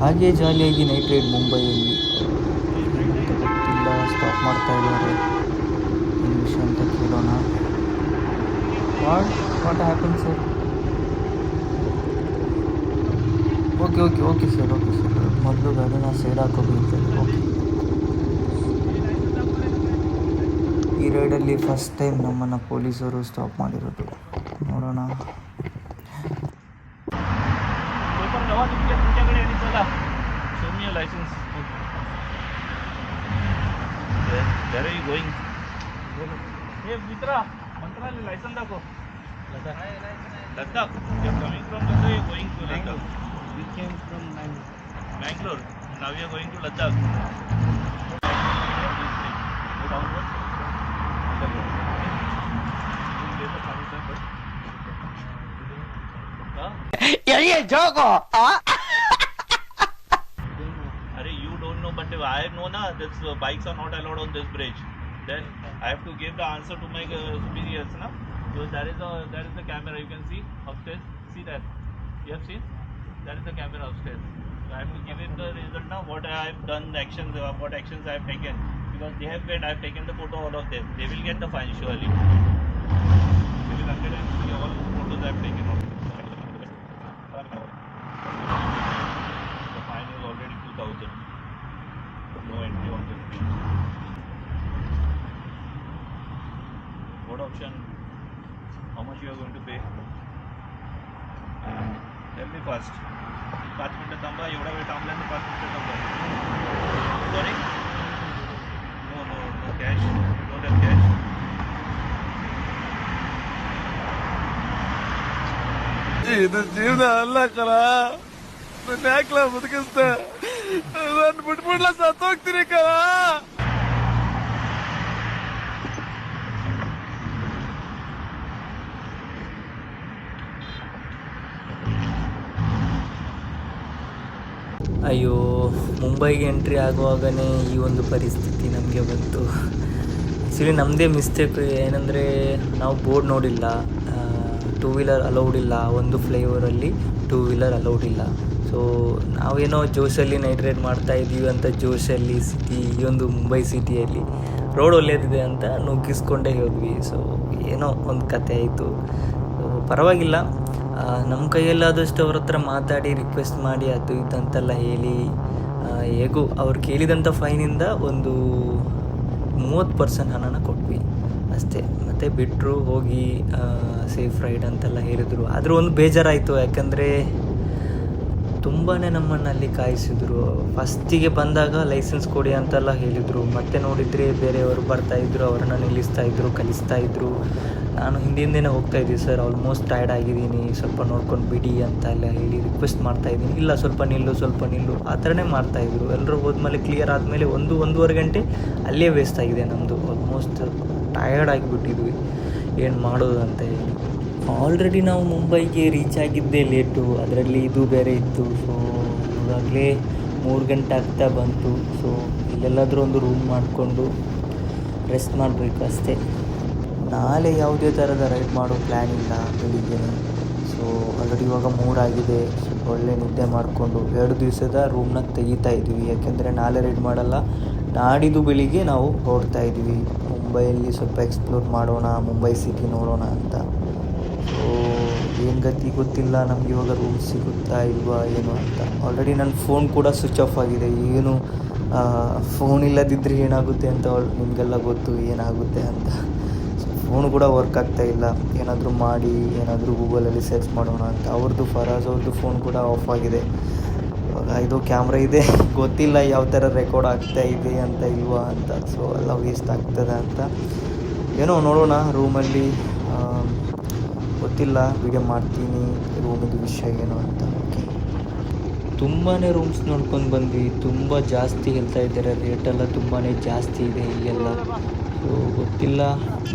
ಹಾಗೆ ಜಾಲಿಯಾಗಿ night ride ಮುಂಬೈಯಲ್ಲಿ ಗೊತ್ತಿಲ್ಲ ಸ್ಟಾಪ್ ಮಾಡ್ತಾ ಇದ್ದಾರೆ. ಒಂದು ವಿಷಯ ಅಂತ ಕೇಳೋಣ? What what happen sir okay okay okay sir okay sir ಮೊದಲು ಗಾಡಿನ ಸೈಡ್ ಹಾಕೋಬೇಕು. ಓಕೆ ಈ ರೈಡಲ್ಲಿ ಫಸ್ಟ್ ಟೈಮ್ ನಮ್ಮನ್ನು ಪೊಲೀಸರು ಸ್ಟಾಪ್ ಮಾಡಿರೋದು. ನೋಡೋಣ. Miller, show me your license. Where, where are you going? Hey, Mitra, Mantra, license da ko. Ladakh. You're coming from Ladakh. You're going to Ladakh. We came from Bangalore. Bangalore. Now we are going to Ladakh. ये जोको हाँ I know na, this uh, bikes are not allowed on this bridge. Then I have to give the answer to my uh, superiors, na. So there is a there is a camera you can see upstairs. See that? You have seen? That is the camera upstairs. So I have to give him the result now. What I have done, the actions, uh, what actions I have taken. Because they have paid, I have taken the photo all of them. They will get the fine surely. They will attend and see all photos I have taken. option? How much you are going to pay? Tell me first. पाच मिनटं थांबा एवढा वेळ थांबला तर पाच मिनटं थांबा sorry no no no cash don't have cash ಇದು ಜೀವನ ಅಲ್ಲ ಕಣ ನನ್ನ ಯಾಕ್ಲ ಬದುಕಿಸ್ತ ನಾನು ಬಿಟ್ಬಿಡ್ಲ ಸತ್ತೋಗ್ತೀನಿ ಕಣ ಅಯ್ಯೋ, ಮುಂಬೈಗೆ ಎಂಟ್ರಿ ಆಗುವಾಗನೇ ಈ ಒಂದು ಪರಿಸ್ಥಿತಿ ನಮಗೆ ಬಂತು. ಆ್ಯಕ್ಚುಲಿ ನಮ್ಮದೇ ಮಿಸ್ಟೇಕ್ ಏನಂದರೆ, ನಾವು ಬೋರ್ಡ್ ನೋಡಿಲ್ಲ. ಟೂ ವೀಲರ್ ಅಲೌಡ್ ಇಲ್ಲ. ಒಂದು ಫ್ಲೈಓವರಲ್ಲಿ ಟೂ ವೀಲರ್ ಅಲೌಡ್ ಇಲ್ಲ. ಸೊ ನಾವೇನೋ ಜೋಶಲ್ಲಿ ನೈಟ್ ರೈಡ್ ಮಾಡ್ತಾ ಇದ್ದೀವಿ ಅಂತ ಜೋಶಲ್ಲಿ ಸಿಟಿ ಈ ಒಂದು ಮುಂಬೈ ಸಿಟಿಯಲ್ಲಿ ರೋಡ್ ಒಳ್ಳೆಯದಿದೆ ಅಂತ ನುಗ್ಗಿಸ್ಕೊಂಡೇ ಹೋದ್ವಿ. ಸೊ ಏನೋ ಒಂದು ಕತೆ ಆಯಿತು. ಪರವಾಗಿಲ್ಲ. ನಮ್ಮ ಕೈಯಲ್ಲಾದಷ್ಟು ಅವ್ರ ಹತ್ರ ಮಾತಾಡಿ ರಿಕ್ವೆಸ್ಟ್ ಮಾಡಿ, ಅದು ಇದಂತೆಲ್ಲ ಹೇಳಿ ಹೇಗೂ ಅವ್ರು ಕೇಳಿದಂಥ ಫೈನಿಂದ ಒಂದು ಮೂವತ್ತು ಪರ್ಸೆಂಟ್ ಹಣನ ಕೊಟ್ವಿ. ಅಷ್ಟೇ. ಮತ್ತು ಬಿಟ್ಟರು ಹೋಗಿ ಸೇಫ್ ರೈಡ್ ಅಂತೆಲ್ಲ ಹೇಳಿದರು. ಆದರೂ ಒಂದು ಬೇಜಾರಾಯಿತು. ಯಾಕಂದರೆ ತುಂಬಾ ನಮ್ಮನ್ನು ಅಲ್ಲಿ ಕಾಯಿಸಿದ್ರು. ಫಸ್ಟಿಗೆ ಬಂದಾಗ ಲೈಸೆನ್ಸ್ ಕೊಡಿ ಅಂತೆಲ್ಲ ಹೇಳಿದರು. ಮತ್ತೆ ನೋಡಿದರೆ ಬೇರೆಯವರು ಬರ್ತಾಯಿದ್ರು ಅವರನ್ನು ನಿಲ್ಲಿಸ್ತಾ ಇದ್ರು, ಕಲಿಸ್ತಾ ಇದ್ರು. ನಾನು ಹಿಂದಿಂದನೇ ಹೋಗ್ತಾ ಇದ್ದೀನಿ ಸರ್ ಆಲ್ಮೋಸ್ಟ್ ಟೈರ್ಡ್ ಆಗಿದ್ದೀನಿ, ಸ್ವಲ್ಪ ನೋಡ್ಕೊಂಡು ಬಿಡಿ ಅಂತ ಎಲ್ಲ ಹೇಳಿ ರಿಕ್ವೆಸ್ಟ್ ಮಾಡ್ತಾ ಇದ್ದೀನಿ. ಇಲ್ಲ, ಸ್ವಲ್ಪ ನಿಲ್ಲು ಸ್ವಲ್ಪ ನಿಲ್ಲು, ಆ ಥರನೇ ಮಾಡ್ತಾಯಿದ್ರು ಎಲ್ಲರೂ ಹೋದ್ಮೇಲೆ ಕ್ಲಿಯರ್ ಆದಮೇಲೆ ಒಂದು, ಒಂದೂವರೆ ಗಂಟೆ ಅಲ್ಲೇ ವೇಸ್ಟ್ ಆಗಿದೆ ನಮ್ಮದು ಆಲ್ಮೋಸ್ಟ್ ಟಯರ್ಡ್ ಆಗಿಬಿಟ್ಟಿದ್ವಿ. ಏನು ಮಾಡೋದು ಅಂತ ಹೇಳಿ. ಆಲ್ರೆಡಿ ನಾವು ಮುಂಬೈಗೆ ರೀಚ್ ಆಗಿದ್ದೇ ಲೇಟು ಅದರಲ್ಲಿ ಇದು ಬೇರೆ ಇತ್ತು. ಸೊ ಇವಾಗಲೇ ಮೂರು ಗಂಟೆ ಆಗ್ತಾ ಬಂತು. ಸೊ ಇಲ್ಲೆಲ್ಲಾದರೂ ಒಂದು ರೂಮ್ ಮಾಡಿಕೊಂಡು ರೆಸ್ಟ್ ಮಾಡಬೇಕು ಅಷ್ಟೇ. ನಾಳೆ ಯಾವುದೇ ಥರದ ರೈಡ್ ಮಾಡೋ ಪ್ಲ್ಯಾನ್ ಇಲ್ಲ ಬೆಳಿಗ್ಗೆ ಸೊ ಆಲ್ರೆಡಿ ಇವಾಗ ಮೂರಾಗಿದೆ ಸ್ವಲ್ಪ ಒಳ್ಳೆ ನಿದ್ದೆ ಮಾಡಿಕೊಂಡು ಎರಡು ದಿವಸದ ರೂಮ್ನ ತೆಗಿತಾ ಇದ್ದೀವಿ. ಯಾಕೆಂದರೆ ನಾಳೆ ರೈಡ್ ಮಾಡಲ್ಲ. ನಾಡಿದ್ದು ಬೆಳಿಗ್ಗೆ ನಾವು ಹೊರಡ್ತಾ ಇದ್ದೀವಿ. ಮುಂಬೈಯಲ್ಲಿ ಸ್ವಲ್ಪ ಎಕ್ಸ್ಪ್ಲೋರ್ ಮಾಡೋಣ, ಮುಂಬೈ ಸಿಟಿ ನೋಡೋಣ ಅಂತ. ಸೊ ಏನು ಗತಿ ಗೊತ್ತಿಲ್ಲ. ನಮ್ಗೆ ಇವಾಗ ರೂಮ್ ಸಿಗುತ್ತಾ ಇಲ್ವಾ, ಏನು ಅಂತ. ಆಲ್ರೆಡಿ ನನ್ನ ಫೋನ್ ಕೂಡ ಸ್ವಿಚ್ ಆಫ್ ಆಗಿದೆ. ಏನು ಫೋನ್ ಇಲ್ಲದಿದ್ದರೆ ಏನಾಗುತ್ತೆ ಅಂತ ನಿಮಗೆಲ್ಲ ಗೊತ್ತು, ಏನಾಗುತ್ತೆ ಅಂತ. ಫೋನ್ ಕೂಡ ವರ್ಕ್ ಆಗ್ತಾ ಇಲ್ಲ. ಏನಾದರೂ ಮಾಡಿ, ಏನಾದರೂ ಗೂಗಲಲ್ಲಿ ಸರ್ಚ್ ಮಾಡೋಣ ಅಂತ. ಅವ್ರದ್ದು ಫರಾಜ್ ಅವ್ರದ್ದು ಫೋನ್ ಕೂಡ ಆಫ್ ಆಗಿದೆ. ಇವಾಗ ಇದು ಕ್ಯಾಮ್ರಾ ಇದೆ. ಗೊತ್ತಿಲ್ಲ ಯಾವ ಥರ ರೆಕಾರ್ಡ್ ಆಗ್ತಾ ಇದೆ ಅಂತ, ಇಲ್ವಾ ಅಂತ. ಸೊ ಎಲ್ಲ ವೇಸ್ಟ್ ಆಗ್ತದೆ ಅಂತ. ಏನೋ ನೋಡೋಣ ರೂಮಲ್ಲಿ ಗೊತ್ತಿಲ್ಲ. ವೀಡಿಯೋ ಮಾಡ್ತೀನಿ. ರೂಮಿದು ವಿಷಯ ಏನು ಅಂತ. ಓಕೆ ತುಂಬಾ ರೂಮ್ಸ್ ನೋಡ್ಕೊಂಡು ಬಂದ್ವಿ. ತುಂಬ ಜಾಸ್ತಿ ಹೇಳ್ತಾ ಇದ್ದಾರೆ. ರೇಟೆಲ್ಲ ತುಂಬಾ ಜಾಸ್ತಿ ಇದೆ ಸೊ ಗೊತ್ತಿಲ್ಲ,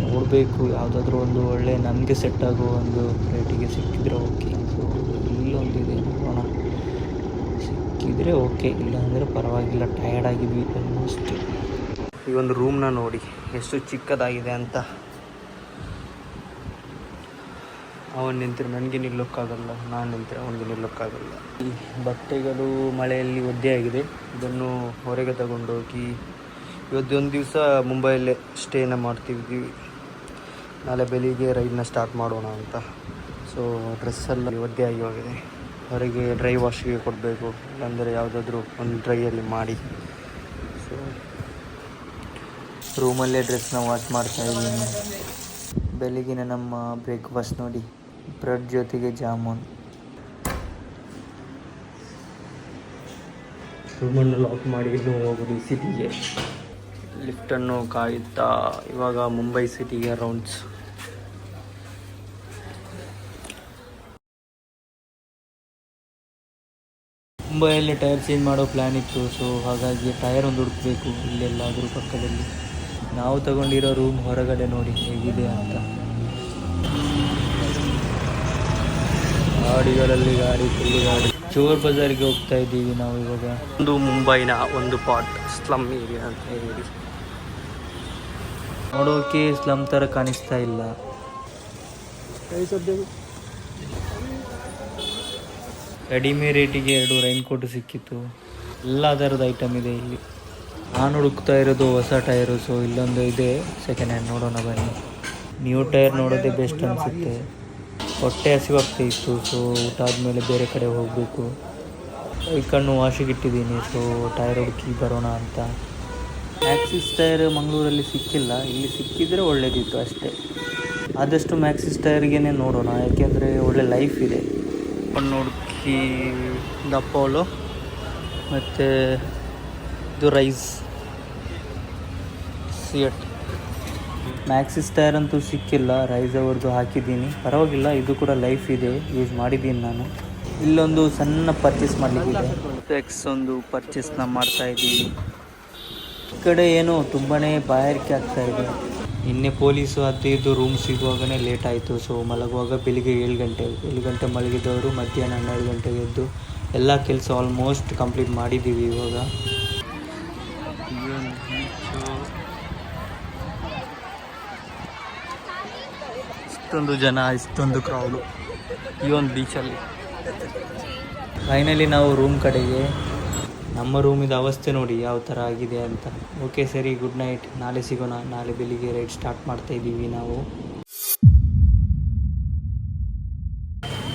ನೋಡಬೇಕು. ಯಾವುದಾದ್ರೂ ಒಂದು ಒಳ್ಳೆ ನನಗೆ ಸೆಟ್ ಆಗೋ ಒಂದು ರೇಟಿಗೆ ಸಿಕ್ಕಿದ್ರೆ ಓಕೆ ಸೊ ಇಲ್ಲೊಂದಿದೆ ನೋಡೋಣ. ಸಿಕ್ಕಿದರೆ ಓಕೆ ಇಲ್ಲಾಂದರೆ ಪರವಾಗಿಲ್ಲ. ಟಯರ್ಡ್ ಆಗಿದ್ವಿ ಆಲ್ಮೋಸ್ಟ್ ಈ ಒಂದು ರೂಮ್ನ ನೋಡಿ. ಎಷ್ಟು ಚಿಕ್ಕದಾಗಿದೆ ಅಂತ. ಅವನು ನಿಂತರೆ, ನನಗೆ ನಿಲ್ಲೋಕ್ಕಾಗಲ್ಲ. ನಾನು ನಿಂತರೆ, ಅವನಿಗೆ ನಿಲ್ಲೋಕ್ಕಾಗಲ್ಲ. ಈ ಬಟ್ಟೆಗಳು ಮಳೆಯಲ್ಲಿ ಒದ್ದೆ ಆಗಿದೆ. ಇದನ್ನು ಹೊರಗೆ ತಗೊಂಡೋಗಿ ಇವತ್ತೊಂದು ದಿವಸ ಮುಂಬೈಯಲ್ಲೇ ಸ್ಟೇನ ಮಾಡ್ತಿದ್ದೀವಿ ನಾಳೆ ಬೆಳಿಗ್ಗೆ ರೈಡ್ನ ಸ್ಟಾರ್ಟ್ ಮಾಡೋಣ ಅಂತ. ಸೊ ಡ್ರೆಸ್ಸೆಲ್ಲ ಒದ್ದೆ ಆಗಿ ಹೋಗಿದೆ ಹೊರಗೆ ಡ್ರೈ ವಾಶಿಗೆ ಕೊಡಬೇಕು. ಇಲ್ಲಾಂದರೆ ಯಾವುದಾದ್ರೂ ಒಂದು ಡ್ರೈಯಲ್ಲಿ ಮಾಡಿ. ಸೊ ರೂಮಲ್ಲೇ ಡ್ರೆಸ್ನ ವಾಶ್ ಮಾಡ್ತಾ ಇದ್ದೀನಿ. ಬೆಳಗಿನ ನಮ್ಮ ಬ್ರೇಕ್ಫಾಸ್ಟ್ ನೋಡಿ. ಬ್ರೆಡ್ ಜೊತೆಗೆ ಜಾಮೂನ್. ರೂಮನ್ನು ಲಾಕ್ ಮಾಡಿ ಇನ್ನೂ ಹೋಗೋದು ಸಿಟಿಗೆ ಲಿಫ್ಟನ್ನು ಕಾಯುತ್ತಾ ಇವಾಗ ಮುಂಬೈ ಸಿಟಿಗೆ ರೌಂಡ್ಸ್ ಮುಂಬೈಯಲ್ಲಿ ಟೈರ್ ಚೇಂಜ್ ಮಾಡೋ ಪ್ಲ್ಯಾನ್ ಇತ್ತು ಸೊ ಹಾಗಾಗಿ ಟೈರ್ ಒಂದು ಹುಡುಕಬೇಕು ಇಲ್ಲೆಲ್ಲಾದರೂ ಪಕ್ಕದಲ್ಲಿ. ನಾವು ತಗೊಂಡಿರೋ ರೂಮ್ ಹೊರಗಡೆ ನೋಡಿ ಹೇಗಿದೆ ಅಂತ. ಗಾಡಿಗಳಲ್ಲಿ ಗಾಡಿ ಫುಲ್ ಗಾಡಿ. ಚೋರ್ ಬಜಾರ್ಗೆ ಹೋಗ್ತಾ ಇದ್ದೀವಿ ನಾವು ಇವಾಗ. ಒಂದು ಮುಂಬೈನ ಒಂದು ಪಾಟ್ ಸ್ಲಮ್ ಏರಿಯಾ ಅಂತ ಹೇಳಿ. ನೋಡೋಕೆ ಸ್ಲಮ್ ಥರ ಕಾಣಿಸ್ತಾ ಇಲ್ಲ. ಕಡಿಮೆ ರೇಟಿಗೆ ಎರಡು ರೈನ್ ಕೋಟ್ ಸಿಕ್ಕಿತ್ತು. ಎಲ್ಲ ಥರದ ಐಟಮ್ ಇದೆ ಇಲ್ಲಿ. ನಾನು ಹುಡುಕ್ತಾ ಇರೋದು ಹೊಸ ಟೈರು ಸೊ ಇಲ್ಲೊಂದು ಇದೆ. ಸೆಕೆಂಡ್ ಹ್ಯಾಂಡ್ ನೋಡೋಣ ಬನ್ನಿ. ನ್ಯೂ ಟೈರ್ ನೋಡೋದೇ ಬೆಸ್ಟ್ ಅನಿಸುತ್ತೆ. ಹೊಟ್ಟೆ ಹಸಿವಾಗ್ತಾ ಇತ್ತು ಸೊ ಊಟ ಆದಮೇಲೆ ಬೇರೆ ಕಡೆ ಹೋಗಬೇಕು. ಈ ಕಣ್ಣು ವಾಶಿಗಿಟ್ಟಿದ್ದೀನಿ ಸೊ ಟೈರ್ ಹುಡುಕಿ ಬರೋಣ ಅಂತ. ಮ್ಯಾಕ್ಸಿಸ್ ಟೈರ್ ಮಂಗಳೂರಲ್ಲಿ ಸಿಕ್ಕಿಲ್ಲ. ಇಲ್ಲಿ ಸಿಕ್ಕಿದರೆ ಒಳ್ಳೇದಿತ್ತು ಅಷ್ಟೇ. ಆದಷ್ಟು ಮ್ಯಾಕ್ಸಿಸ್ ಟೈರ್ಗೆ ನೋಡೋಣ. ಯಾಕೆಂದರೆ ಒಳ್ಳೆ ಲೈಫ್ ಇದೆ. ಒಂದು ಹುಡುಕಿ ದಪ್ಪೋಲು ಮತ್ತು ಇದು ರೈಸ್ ಸಿಯಟ್ ಮ್ಯಾಕ್ಸಿಸ್ ಟೈರ್ ಅಂತೂ ಸಿಕ್ಕಿಲ್ಲ. ರೈಸ್ ಅವ್ರದ್ದು ಹಾಕಿದ್ದೀನಿ. ಪರವಾಗಿಲ್ಲ, ಇದು ಕೂಡ ಲೈಫ್ ಇದೆ. ಯೂಸ್ ಮಾಡಿದ್ದೀನಿ ನಾನು. ಇಲ್ಲೊಂದು ಸಣ್ಣ ಪರ್ಚೇಸ್ ಮಾಡಲಿಕ್ಕಿದೆ. ಎಕ್ಸ್ ಒಂದು ಪರ್ಚೇಸ್ನ ಮಾಡ್ತಾ ಇದ್ದೀವಿ. ಈ ಕಡೆ ಏನು ತುಂಬಾ ಬಾಯಾರಿಕೆ ಆಗ್ತಾ ಇದೆ. ನಿನ್ನೆ ಪೊಲೀಸು ಅದು ಇದ್ದು ರೂಮ್ ಸಿಗುವಾಗಲೇ ಲೇಟ್ ಆಯಿತು. ಸೊ ಮಲಗುವಾಗ ಬೆಳಿಗ್ಗೆ ಏಳು ಗಂಟೆ ಏಳು ಗಂಟೆ ಮಲಗಿದವರು ಮಧ್ಯಾಹ್ನ ಹನ್ನೆರಡು ಗಂಟೆಗೆ ಎದ್ದು ಎಲ್ಲ ಕೆಲಸ ಆಲ್ಮೋಸ್ಟ್ ಕಂಪ್ಲೀಟ್ ಮಾಡಿದ್ದೀವಿ ಇವಾಗ. ಇಷ್ಟೊಂದು ಜನ ಇಷ್ಟೊಂದು ಕ್ರೌಡು ಈ ಒಂದು ಬೀಚಲ್ಲಿ ಫೈನಲಿ ನಾವು ರೂಮ್ ಕಡೆಗೆ ನಮ್ಮ ರೂಮಿದ ಅವಸ್ಥೆ ನೋಡಿ ಯಾವ ಥರ ಆಗಿದೆ ಅಂತ. ಓಕೆ ಸರಿ ಗುಡ್ ನೈಟ್ ನಾಳೆ ಸಿಗೋಣ. ನಾಳೆ ಬೆಳಿಗ್ಗೆ ರೈಡ್ ಸ್ಟಾರ್ಟ್ ಮಾಡ್ತಾ ಇದ್ದೀವಿ ನಾವು.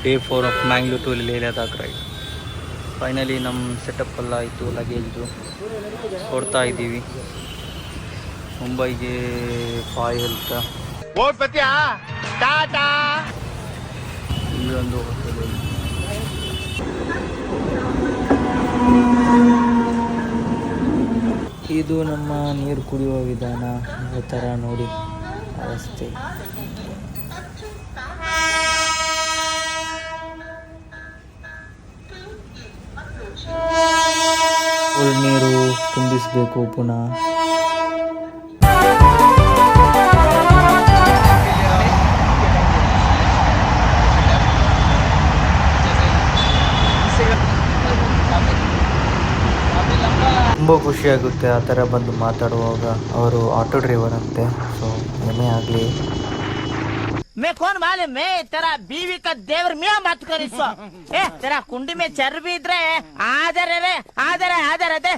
Day four of Mangalore to Leh Ladakh ride finally ನಮ್ಮ ಸೆಟಪ್ ಎಲ್ಲ ಆಯಿತು ಲಗೇಜ್ದು ಕೊಡ್ತಾ ಇದ್ದೀವಿ. ಮುಂಬೈಗೆ ಫಾಯ್ ಅಂತ. ಈ ಒಂದು ಹೋಟೆಲ್ ಇದು ನಮ್ಮ ನೀರು ಕುಡಿಯುವ ವಿಧಾನ. ಯಾವ ಥರ ನೋಡಿ. ಅವಸ್ಥೆ ನೀರು ತುಂಬಿಸಬೇಕು ಪುನಃ. ತುಂಬ ಖುಷಿಯಾಗುತ್ತೆ ಆ ಥರ ಬಂದು ಮಾತಾಡುವಾಗ ಅವರು ಆಟೋ ಡ್ರೈವರ್ ಅಂತೆ ಸೊ ಏನೇ ಆಗಲಿ मैं कौन मालूम मैं तेरा बीवी का देवर मियाँ मत कर इसको ए तेरा कुंडी में चर्बी इधर है आदर है रे आदर है आदर है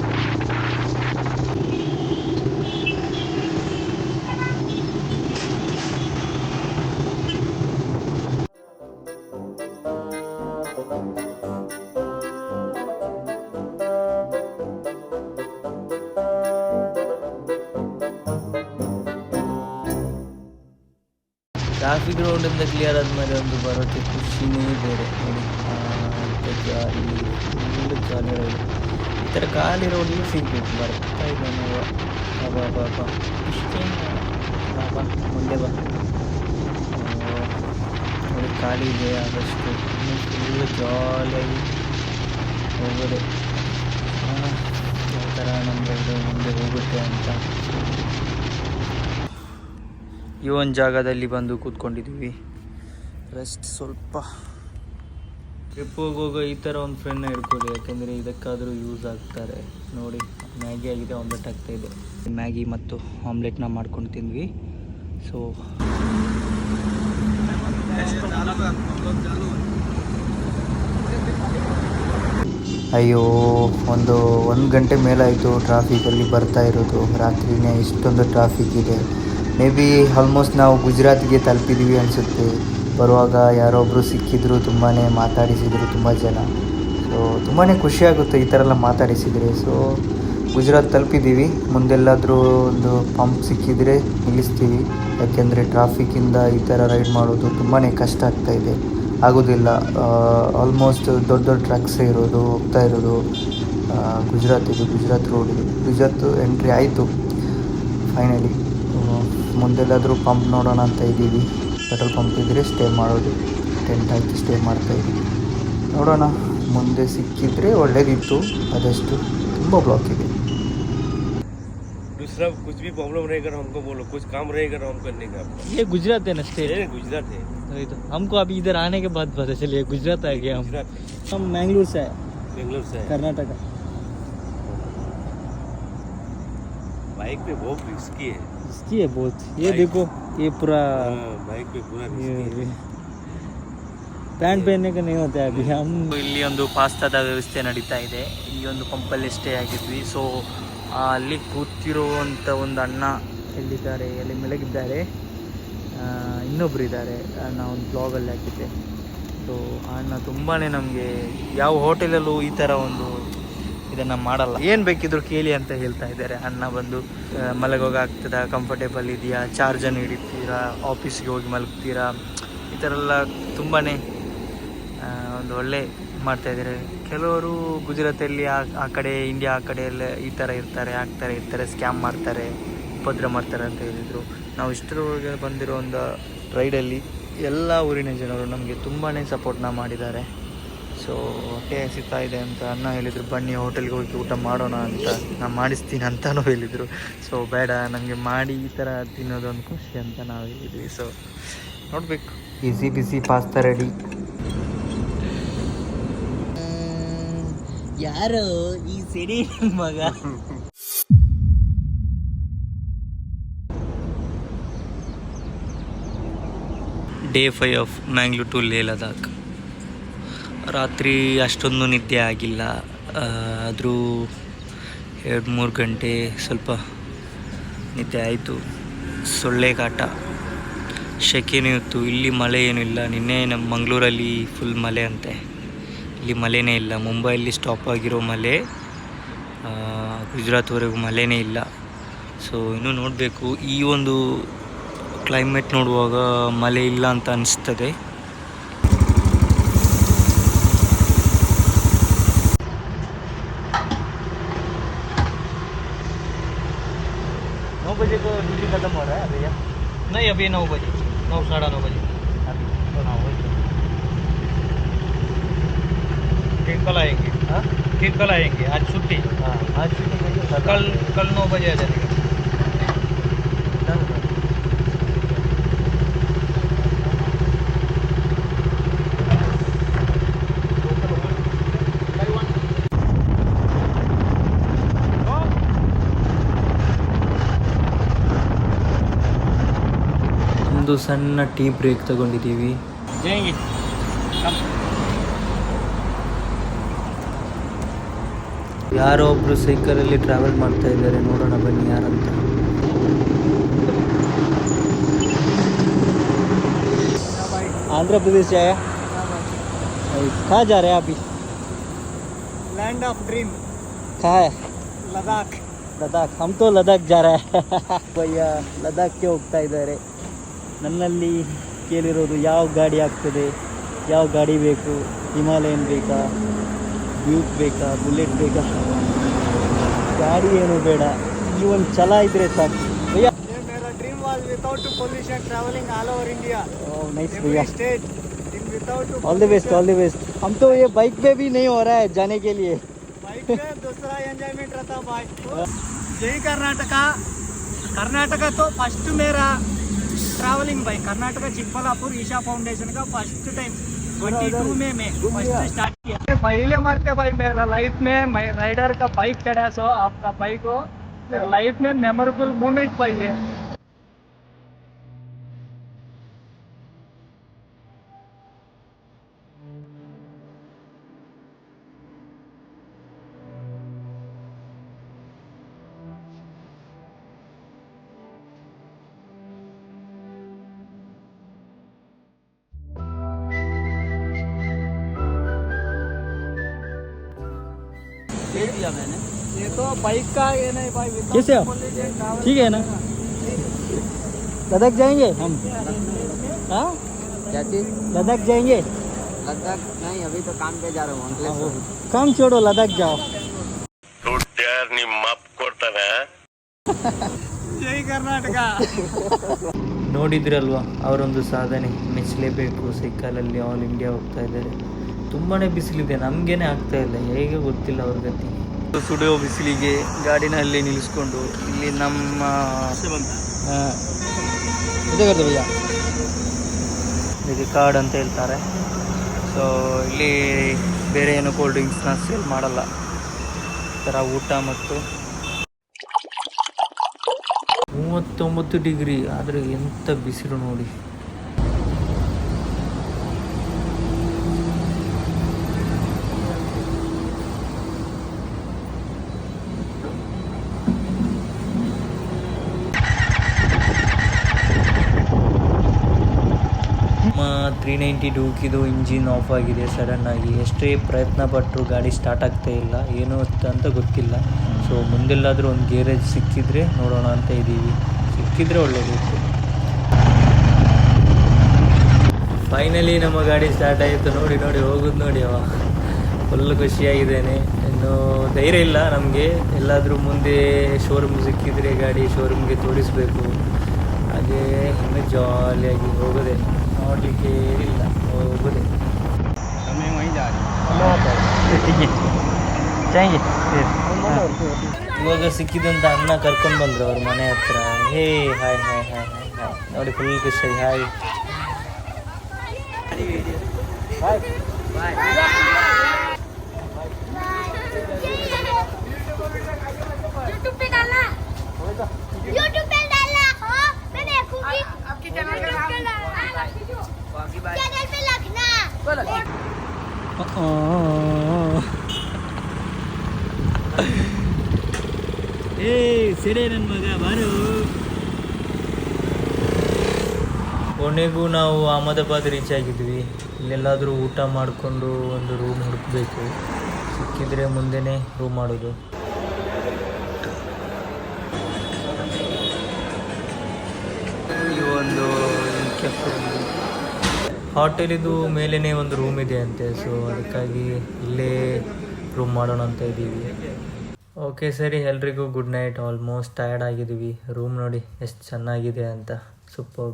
ಟ್ರಾಫಿಕ್ ರೋಡಿಂದ ಕ್ಲಿಯರ್ ಆದಮೇಲೆ ಒಂದು ಬರೋಕ್ಕೆ ಖುಷಿನೇ ಬೇರೆ. ನೋಡಿ ಜಾಲಿ ಫುಲ್ ಖಾಲಿ ರೋಡ್ ಈ ಥರ ಖಾಲಿ ರೋಡಿಗೆ ಸಿಗಬೇಕು ಬರ್ತಾ ಇದೆ ನಾವು. ಬಾಬಾ ಬಾಬಾ ಇಷ್ಟೇ ಇಷ್ಟೇನು? ಬಾ ಬಾ, ಮುಂದೆ ಬಾ. ನೋಡಿ, ಖಾಲಿ ಇದೆ ಆದಷ್ಟು. ಫುಲ್ ಜಾಲಿಯಾಗಿ ಹೋಗೋದೆ. ಯಾವ ಥರ ರೈಡು ಮುಂದೆ ಹೋಗುತ್ತೆ ಅಂತ. ಈ ಒಂದು ಜಾಗದಲ್ಲಿ ಬಂದು ಕೂತ್ಕೊಂಡಿದ್ದೀವಿ. ರೆಸ್ಟ್ ಸ್ವಲ್ಪ. ಟ್ರಿಪ್ ಹೋಗುವಾಗ ಈ ಥರ ಒಂದು ಫ್ರೆಂಡ್ನ ಇಟ್ಕೊಳ್ಳಿ ಯಾಕೆಂದರೆ ಇದಕ್ಕಾದರೂ ಯೂಸ್ ಆಗ್ತಾರೆ. ನೋಡಿ ಮ್ಯಾಗಿ ಆಗಿದೆ ಆಮ್ಲೆಟ್ ಆಗ್ತಾ ಇದೆ. ಮ್ಯಾಗಿ ಮತ್ತು ಆಮ್ಲೆಟ್ನ ಮಾಡ್ಕೊಂಡು ತಿಂದ್ವಿ. ಸೊ ಅಯ್ಯೋ ಒಂದು ಒಂದು ಗಂಟೆ ಮೇಲಾಯಿತು ಟ್ರಾಫಿಕಲ್ಲಿ ಬರ್ತಾ ಇರೋದು. ರಾತ್ರಿನೇ ಇಷ್ಟೊಂದು ಟ್ರಾಫಿಕ್ ಇದೆ. ಮೇ ಬಿ ಆಲ್ಮೋಸ್ಟ್ ನಾವು ಗುಜರಾತ್ಗೆ ತಲುಪಿದ್ವಿ ಅನಿಸುತ್ತೆ. ಬರುವಾಗ ಯಾರೊಬ್ಬರು ಸಿಕ್ಕಿದ್ರು ತುಂಬಾ ಮಾತಾಡಿಸಿದರು ತುಂಬ ಜನ. ಸೊ ತುಂಬಾ ಖುಷಿಯಾಗುತ್ತೆ ಈ ಥರ ಎಲ್ಲ ಮಾತಾಡಿಸಿದರೆ. ಸೊ ಗುಜರಾತ್ ತಲುಪಿದ್ದೀವಿ ಮುಂದೆಲ್ಲಾದರೂ ಒಂದು ಪಂಪ್ ಸಿಕ್ಕಿದರೆ ನಿಲ್ಲಿಸ್ತೀವಿ. ಯಾಕೆಂದರೆ ಟ್ರಾಫಿಕ್ಕಿಂದ ಈ ಥರ ರೈಡ್ ಮಾಡೋದು ತುಂಬಾ ಕಷ್ಟ ಆಗ್ತಾ ಇದೆ. ಆಗೋದಿಲ್ಲ. ಆಲ್ಮೋಸ್ಟ್ ದೊಡ್ಡ ದೊಡ್ಡ ಟ್ರಕ್ಸೇ ಇರೋದು, ಹೋಗ್ತಾ ಇರೋದು. ಗುಜರಾತ್ ಇದು, ಗುಜರಾತ್ ರೋಡ್ ಇದು. ಗುಜರಾತ್ ಎಂಟ್ರಿ ಆಯಿತು. ಫೈನಲಿ ಮುಂದೆಲ್ಲಾದರೂ ಪಂಪ್ ನೋಡೋಣ ಅಂತ ಇದ್ದೀವಿ ಪೆಟ್ರೋಲ್ ಪಂಪ್ ಇದ್ದರೆ ಸ್ಟೇ ಮಾಡೋದು ಟೆಂಟ್ ಹಾಕಿ ಸ್ಟೇ ಮಾಡ್ತಾ ಇದ್ದೀವಿ ನೋಡೋಣ ಮುಂದೆ ಸಿಕ್ಕಿದ್ರೆ ಒಳ್ಳೇದಿತ್ತು ಆದಷ್ಟು ತುಂಬ ಬ್ಲಾಕ್ ಇದೆ दूसरा कुछ भी प्रॉब्लम रहेगा ना हमको बोलो कुछ काम रहेगा ना हम करने का ये गुजरात है ना स्टेट ये गुजरात है वही तो हमको अभी इधर आने के बाद पता चलिए गुजरात आ गया हम गुजरात हम मैंगलोर से आए बेंगलोर से है कर्नाटका बाइक पे बहुत रिस्की है इसकी है बहुत ये Bike- देखो ये पूरा हाँ, बाइक पे पूरा ये रिस्की है ಪ್ಯಾಂಟ್ ಪಹನ್ನೆ नहीं होता है अभी हम ಇಲ್ಲಿ ಒಂದು ಪಾಸ್ತಾದ ವ್ಯವಸ್ಥೆ ನಡೀತಾ ಇದೆ ಈ ಒಂದು ಪಂಪಲ್ಲಿ ಸ್ಟೇ ಆಗಿದ್ವಿ ಸೊ ಅಲ್ಲಿ ಕೂತಿರುವಂಥ ಒಂದು ಅಣ್ಣ ಎಲ್ಲಿದ್ದಾರೆ ಎಲ್ಲಿ ಮೆಲಗಿದ್ದಾರೆ ಆ, ಇನ್ನೊಬ್ರು ಇದ್ದಾರೆ ನಾ ಒಂದು ಬ್ಲಾಗಲ್ಲಿ ಹಾಕಿದ್ದೆ ಸೊ ಆ ಅಣ್ಣ ತುಂಬಾ ನಮಗೆ ಯಾವ ಹೋಟೆಲಲ್ಲೂ ಈ ಥರ ಒಂದು ಇದನ್ನು ಮಾಡಲ್ಲ. ಏನು ಬೇಕಿದ್ರು ಕೇಳಿ ಅಂತ ಹೇಳ್ತಾ ಇದ್ದಾರೆ. ಅಣ್ಣ ಬಂದು ಆ, ಮಲಗೋಗ ಆಗ್ತದ ಕಂಫರ್ಟೇಬಲ್ ಇದೆಯಾ ಚಾರ್ಜನ್ನು ಹಿಡಿತೀರಾ ಆಫೀಸ್ಗೆ ಹೋಗಿ ಮಲಗ್ತೀರಾ ಈ ಥರ ಎಲ್ಲ ತುಂಬಾ ಒಂದು ಒಳ್ಳೆ ಮಾಡ್ತಾ ಇದ್ದಾರೆ. ಕೆಲವರು ಗುಜರಾತಲ್ಲಿ ಆ ಆ ಕಡೆ ಇಂಡಿಯಾ ಆ ಕಡೆ ಈ ಥರ ಇರ್ತಾರೆ ಆಗ್ತಾರೆ ಇರ್ತಾರೆ ಸ್ಕ್ಯಾಮ್ ಮಾಡ್ತಾರೆ ಉಪದ್ರ ಮಾಡ್ತಾರೆ ಅಂತ ಹೇಳಿದರು. ನಾವು ಇಷ್ಟರವರೆಗೆ ಬಂದಿರೋ ಒಂದು ರೈಡಲ್ಲಿ ಎಲ್ಲ ಊರಿನ ಜನರು ನಮಗೆ ತುಂಬಾ ಸಪೋರ್ಟ್ನ ಮಾಡಿದ್ದಾರೆ. ಸೊ ಹೊಟ್ಟೆ ಸಿಗ್ತಾ ಇದೆ ಅಂತ ಅಣ್ಣ ಹೇಳಿದರು ಬನ್ನಿ ಹೋಟೆಲ್ಗೆ ಹೋಗಿ ಊಟ ಮಾಡೋಣ ಅಂತ. ನಾನು ಮಾಡಿಸ್ತೀನಿ ಅಂತಲೂ ಹೇಳಿದರು. ಸೊ ಬೇಡ ನನಗೆ ಮಾಡಿ ಈ ಥರ ತಿನ್ನೋದೊಂದು ಖುಷಿ ಅಂತ ನಾವು ಹೇಳಿದ್ವಿ. ಸೊ ನೋಡಬೇಕು. ಬಿಸಿ ಬಿಸಿ ಪಾಸ್ತಾ ರೆಡಿ ಯಾರು ಈ ಸಿಡಿ ಮಗ? Day five of Mangalore to Leh Ladakh ರಾತ್ರಿ ಅಷ್ಟೊಂದು ನಿದ್ದೆ ಆಗಿಲ್ಲ. ಆದರೂ ಎರಡು ಮೂರು ಗಂಟೆ ಸ್ವಲ್ಪ ನಿದ್ದೆ ಆಯಿತು. ಸೊಳ್ಳೆ ಕಾಟ, ಶೆಕೆನೂ ಇತ್ತು. ಇಲ್ಲಿ ಮಳೆ ಏನೂ ಇಲ್ಲ. ನಿನ್ನೆ ನಮ್ಮ ಮಂಗಳೂರಲ್ಲಿ ಫುಲ್ ಮಳೆ ಅಂತೆ. ಇಲ್ಲಿ ಮಳೆನೇ ಇಲ್ಲ. ಮುಂಬೈಯಲ್ಲಿ ಸ್ಟಾಪ್ ಆಗಿರೋ ಮಳೆ ಗುಜರಾತ್ವರೆಗೂ ಮಳೆನೇ ಇಲ್ಲ. ಸೊ ಇನ್ನೂ ನೋಡಬೇಕು. ಈ ಒಂದು ಕ್ಲೈಮೇಟ್ ನೋಡುವಾಗ ಮಳೆ ಇಲ್ಲ ಅಂತ ಅನಿಸ್ತದೆ. खत्म हो रहा है भैया नहीं अभी नौ बजे। नौ साढ़े नौ बजे। अभी वही फिर कल आएँगे। हाँ? ठीक कल आएँगे। आज छुट्टी। हाँ आज छुट्टी कल कल कल नौ बजे आ जाएगा। ಒಂದು ಸಣ್ಣ ಟೀ ಬ್ರೇಕ್ ತಗೊಂಡಿದ್ದೀವಿ जाएंगे ಯಾರೋ ಒಬ್ರು ಸೈಕಲಲ್ಲಿ ಟ್ರಾವೆಲ್ ಮಾಡ್ತಾ ಇದ್ದಾರೆ ನೋಡೋಣ ಬನ್ನಿ ಯಾರಂತ आंध्र प्रदेश से आया कहाँ जा रहे हैं अभी लैंड ऑफ ड्रीम कहाँ है लद्दाख ಲದಾಖ್ ಹಮ್ ತೋ ಲದಾಖ್ ಜಾ ರಹಾ ಹೈ ಭಯ್ಯ ಲದಾಖ್ಗೆ ಹೋಗ್ತಾ ಇದ್ದಾರೆ ನನ್ನಲ್ಲಿ ಕೇಳಿರೋದು ಯಾವ ಗಾಡಿ ಆಗ್ತದೆ ಯಾವ ಗಾಡಿ ಬೇಕು ಹಿಮಾಲಯನ್ ಬೇಕಾ ಡ್ಯೂಕ್ ಬೇಕಾ ಬುಲೆಟ್ ಬೇಕಾ ಗಾಡಿ ಏನು ಬೇಡ ಈ ಒಂದು ಛಲ ಇದ್ರೆ ಸಾಕು ಭಯ್ಯ ये मेरा dream was without pollution travelling all over India nice भैया state in without all the best all the best हम तो ये बाइक पे भी नहीं हो रहा है जाने के लिए बाइक में दूसरा एंजॉयमेंट रहता बाइक जय कर्नाटका कर्नाटका तो फर्स्ट मेरा ट्रैवलिंग बै कर्नाटक चिकबल्लापुर ईशा फाउंडेशन का फ़र्स्ट टाइम 22 में मैं फ़र्स्ट स्टार्ट किया पहले मरते भाई मेरा लाइफ में मैं राइडर का बाइक चढ़ा सो आपका बाइक हो लाइफ में मेमोरेबल मोमेंट पहले कैसे हो? ठीक है ना लद्दाख जाएंगे हम हाँ क्या चीज लद्दाख जाएंगे लद्दाख नहीं अभी तो काम पे जा रहा हूँ अंकलेश्वर काम छोड़ो लद्दाख जाओ जय कर्नाटक ನೋಡಿದ್ರಲ್ವಾ ಅವರೊಂದು ಸಾಧನೆ ಮೆಚ್ಚಲೇಬೇಕು ಸೈಕಲಲ್ಲಿ ಆಲ್ ಇಂಡಿಯಾ ಹೋಗ್ತಾ ಇದ್ದಾರೆ ತುಂಬಾ ಬಿಸಿಲಿದೆ ನಮಗೇನೆ ಆಗ್ತಾ ಇಲ್ಲ ಹೇಗೆ ಗೊತ್ತಿಲ್ಲ ಅವ್ರ ಗತಿ ಸುಡುವ ಬಿಸಿಲಿಗೆ ಗಾಡಿನಲ್ಲಿ ನಿಲ್ಲಿಸ್ಕೊಂಡು ಇಲ್ಲಿ ನಮ್ಮ ಭಯ್ಯ. ಇದಕ್ಕೆ ಕಾರ್ಡ್ ಅಂತ ಹೇಳ್ತಾರೆ. ಸೊ ಇಲ್ಲಿ ಬೇರೆ ಏನು ಕೋಲ್ಡ್ ಡ್ರಿಂಕ್ಸ್ನ ಸೇಲ್ ಮಾಡಲ್ಲ. ಈ ಥರ ಊಟ ಮತ್ತು ಮೂವತ್ತೊಂಬತ್ತು ಡಿಗ್ರಿ ಆದರೆ ಎಂಥ ಬಿಸಿಲು ನೋಡಿ. ತ್ರೀ ನೈಂಟಿ ಡೂಕಿದು ಇಂಜಿನ್ ಆಫ್ ಆಗಿದೆ ಸಡನ್ನಾಗಿ ಎಷ್ಟೇ ಪ್ರಯತ್ನ ಪಟ್ಟರು ಗಾಡಿ ಸ್ಟಾರ್ಟ್ ಆಗ್ತಾ ಇಲ್ಲ. ಏನು ಅಂತ ಗೊತ್ತಿಲ್ಲ. ಸೊ ಮುಂದೆಲ್ಲಾದರೂ ಒಂದು ಗೇರೇಜ್ ಸಿಕ್ಕಿದ್ರೆ ನೋಡೋಣ ಅಂತ ಇದ್ದೀವಿ. ಸಿಕ್ಕಿದ್ರೆ ಒಳ್ಳೆಯದಿತ್ತು ಫೈನಲಿ ನಮ್ಮ ಗಾಡಿ ಸ್ಟಾರ್ಟ್ ಆಯಿತು. ನೋಡಿ ನೋಡಿ, ಹೋಗೋದು ನೋಡಿ ಅವ. ಫುಲ್ ಖುಷಿಯಾಗಿದ್ದೇನೆ. ಇನ್ನು ಧೈರ್ಯ ಇಲ್ಲ ನಮಗೆ. ಎಲ್ಲಾದರೂ ಮುಂದೆ ಶೋರೂಮ್ ಸಿಕ್ಕಿದ್ರೆ ಗಾಡಿ ಶೋರೂಮ್ಗೆ ತೋರಿಸಬೇಕು. ಹಾಗೆ, ಇನ್ನು ಜಾಲಿಯಾಗಿ ಹೋಗೋದೆ ನೋಡಲಿಕ್ಕೆ ಇಲ್ಲ ಹೋಗುದೇ ಇವಾಗ ಸಿಕ್ಕಿದಂತ ಅಣ್ಣ ಕರ್ಕೊಂಡು ಬಂದ್ರು ಅವ್ರ ಮನೆ ಹತ್ರ. Hey hi hi hi hi hi. ನೋಡಿ ಫುಲ್ ಖುಷಿಯಾಗಿ ಹಾಯ್. ಯೂಟ್ಯೂಬ್ चैनल का नाम चैनल पे लिखना ಏ ಸಿರೆ ನನ್ನ ಮಗ ಬಾರು ಕೊನೆಗೂ ನಾವು ಅಹಮದಾಬಾದ್ ರೀಚ್ ಆಗಿದ್ವಿ ಇಲ್ಲೆಲ್ಲಾದರೂ ಊಟ ಮಾಡಿಕೊಂಡು ಒಂದು ರೂಮ್ ಹುಡುಕಬೇಕು ಸಿಕ್ಕಿದ್ರೆ ಮುಂದೆನೇ ರೂಮ್ ಮಾಡೋದು ಈ ಒಂದು ಹೋಟೆಲಿದು ಮೇಲೇ ಒಂದು ರೂಮ್ ಇದೆ ಅಂತೆ ಸೊ ಅದಕ್ಕಾಗಿ ಇಲ್ಲೇ ರೂಮ್ ಮಾಡೋಣ ಅಂತ ಇದ್ದೀವಿ. ಓಕೆ ಸರಿ, ಎಲ್ರಿಗೂ ಗುಡ್ ನೈಟ್ ಆಲ್ಮೋಸ್ಟ್ ಟಯರ್ಡ್ ಆಗಿದ್ದೀವಿ. ರೂಮ್ ನೋಡಿ ಎಷ್ಟು ಚೆನ್ನಾಗಿದೆ ಅಂತ. ಸೂಪರ್